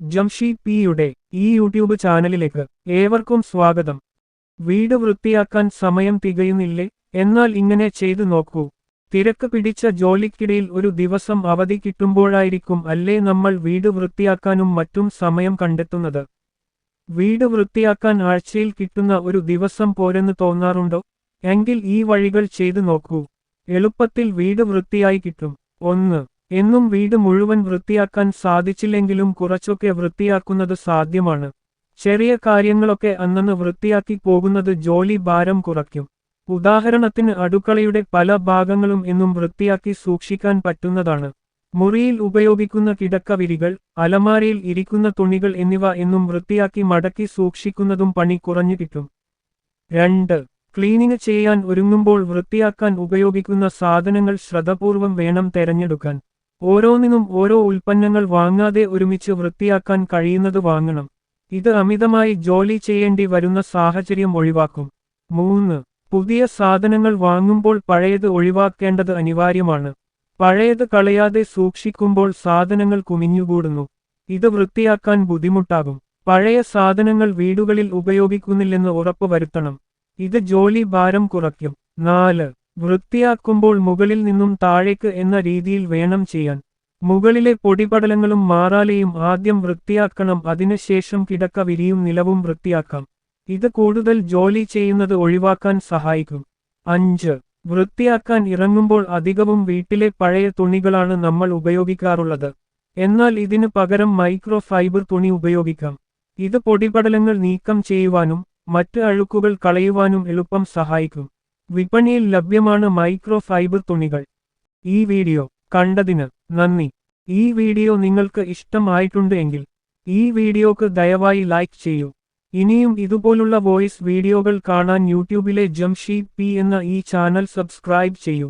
ജംഷി പിയുടെ ഈ യൂട്യൂബ് ചാനലിലേക്ക് ഏവർക്കും സ്വാഗതം. വീട് വൃത്തിയാക്കാൻ സമയം തികയുന്നില്ലേ? എന്നാൽ ഇങ്ങനെ ചെയ്തു നോക്കൂ. തിരക്ക് പിടിച്ച ജോലിക്കിടയിൽ ഒരു ദിവസം അവധി കിട്ടുമ്പോഴായിരിക്കും അല്ലേ നമ്മൾ വീട് വൃത്തിയാക്കാനും മറ്റും സമയം കണ്ടെത്തുന്നത്? വീട് വൃത്തിയാക്കാൻ ആഴ്ചയിൽ കിട്ടുന്ന ഒരു ദിവസം പോരെന്ന് തോന്നാറുണ്ടോ? എങ്കിൽ ഈ വഴികൾ ചെയ്തു നോക്കൂ. എളുപ്പത്തിൽ വീട് വൃത്തിയായി കിട്ടും. ഒന്ന് എന്നും വീട് മുഴുവൻ വൃത്തിയാക്കാൻ സാധിച്ചില്ലെങ്കിലും കുറച്ചൊക്കെ വൃത്തിയാക്കുന്നത് സാധ്യമാണ്. ചെറിയ കാര്യങ്ങളൊക്കെ അന്നന്ന് വൃത്തിയാക്കി പോകുന്നത് ജോലി ഭാരം കുറയ്ക്കും. ഉദാഹരണത്തിന് അടുക്കളയുടെ പല ഭാഗങ്ങളും എന്നും വൃത്തിയാക്കി സൂക്ഷിക്കാൻ പറ്റുന്നതാണ്. മുറിയിൽ ഉപയോഗിക്കുന്ന കിടക്കവിരികൾ അലമാരയിൽ ഇരിക്കുന്ന തുണികൾ എന്നിവ എന്നും വൃത്തിയാക്കി മടക്കി സൂക്ഷിക്കുന്നതും പണി കുറഞ്ഞു കിട്ടും. രണ്ട്. ക്ലീനിങ് ചെയ്യാൻ ഒരുങ്ങുമ്പോൾ വൃത്തിയാക്കാൻ ഉപയോഗിക്കുന്ന സാധനങ്ങൾ ശ്രദ്ധപൂർവം വേണം തെരഞ്ഞെടുക്കാൻ. ഓരോന്നിനും ഓരോ ഉൽപ്പന്നങ്ങൾ വാങ്ങാതെ ഒരുമിച്ച് വൃത്തിയാക്കാൻ കഴിയുന്നത് വാങ്ങണം. ഇത് അമിതമായി ജോലി ചെയ്യേണ്ടി വരുന്ന സാഹചര്യം ഒഴിവാക്കും. മൂന്ന് പുതിയ സാധനങ്ങൾ വാങ്ങുമ്പോൾ പഴയത് ഒഴിവാക്കേണ്ടത് അനിവാര്യമാണ്. പഴയത് കളയാതെ സൂക്ഷിക്കുമ്പോൾ സാധനങ്ങൾ കുമിഞ്ഞുകൂടുന്നു. ഇത് വൃത്തിയാക്കാൻ ബുദ്ധിമുട്ടാകും. പഴയ സാധനങ്ങൾ വീടുകളിൽ ഉപയോഗിക്കുന്നില്ലെന്ന് ഉറപ്പുവരുത്തണം ഇത് ജോലി ഭാരം കുറയ്ക്കും. നാല് വൃത്തിയാക്കുമ്പോൾ മുകളിൽ നിന്നും താഴേക്ക് എന്ന രീതിയിൽ വേണം ചെയ്യാൻ. മുകളിലെ പൊടിപടലങ്ങളും മാറാലയും ആദ്യം വൃത്തിയാക്കണം അതിനുശേഷം കിടക്ക വിരിയും നിലവും വൃത്തിയാക്കാം. ഇത് കൂടുതൽ ജോലി ചെയ്യുന്നത് ഒഴിവാക്കാൻ സഹായിക്കും. അഞ്ച്. വൃത്തിയാക്കാൻ ഇറങ്ങുമ്പോൾ അധികവും വീട്ടിലെ പഴയ തുണികളാണ് നമ്മൾ ഉപയോഗിക്കാറുള്ളത്. എന്നാൽ ഇതിനു പകരം മൈക്രോ ഫൈബർ തുണി ഉപയോഗിക്കാം. ഇത് പൊടിപടലങ്ങൾ നീക്കം ചെയ്യുവാനും മറ്റ് അഴുക്കുകൾ കളയുവാനും എളുപ്പം സഹായിക്കും. വിപണിയിൽ ലഭ്യമാണ് മൈക്രോ ഫൈബർ തുണികൾ. ഈ വീഡിയോ കണ്ടതിന് നന്ദി. ഈ വീഡിയോ നിങ്ങൾക്ക് ഇഷ്ടമായിട്ടുണ്ട് എങ്കിൽ ഈ വീഡിയോക്ക് ദയവായി ലൈക്ക് ചെയ്യൂ. ഇനിയും ഇതുപോലുള്ള വോയിസ് വീഡിയോകൾ കാണാൻ യൂട്യൂബിലെ ജംഷി പി എന്ന ഈ ചാനൽ സബ്സ്ക്രൈബ് ചെയ്യൂ.